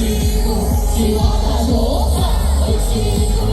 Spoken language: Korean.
친구 지워다 놓자 내 친구